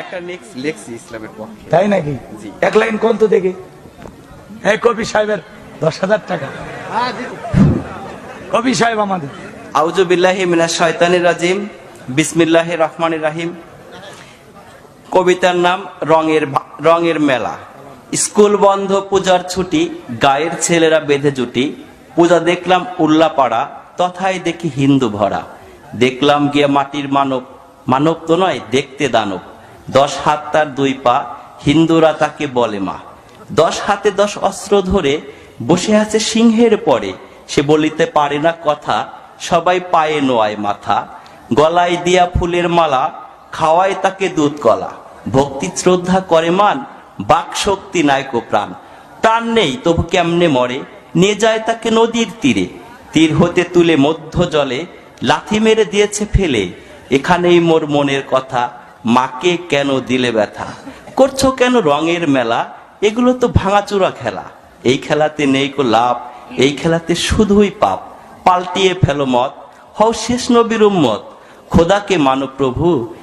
একটা লেখছি ইসলামের পক্ষে। তাই নাকি? এক লাইন কোন তো দেখি? এই কবি সাহেবের দশ হাজার টাকা। কবি সাহেব আমাদের। আউজু বিল্লাহি মিনাশ শয়তানির রাজিম রাহিম। কবিতার নাম রঙের রঙের মেলা। স্কুল বন্ধ পূজার ছুটি গায়ের ছেলেরা বেঁধে জুটি। পূজা দেখলাম উল্লাপাড়া তথায় দেখি হিন্দু ভরা। দেখলাম গিয়ে মাটির মানব মানব তো নয় দেখতে দানব। দশ হাত তার দুই পা, হিন্দুরা তাকে বলে মা। দশ হাতে দশ অস্ত্র ধরে বসে আছে সিংহের পরে। সে বলিতে পারে না কথা, সবাই পায়ে নোয়ায় মাথা। গলায় দিয়া ফুলের মালা, খাওয়ায় তাকে দুধ কলা। ভক্তি শ্রদ্ধা করে মান, বাক শক্তি নায়ক প্রাণ। প্রাণ নেই, তবু কেমনে মরে? নিয়ে যায় তাকে নদীর তীরে। তীর হতে তুলে মধ্য জলে, লাথি মেরে দিয়েছে ফেলে। এখানেই মোর মনের কথা। মাকে কেন দিলে ব্যথা? করছ কেন রঙের মেলা? এগুলো তো ভাঙাচুরা খেলা। এই খেলাতে নেই কো লাভ, এই খেলাতে শুধুই পাপ। পাল্টিয়ে ফেলো মত হও শেষ নবীর উম্মত। খোদাকে মানো প্রভু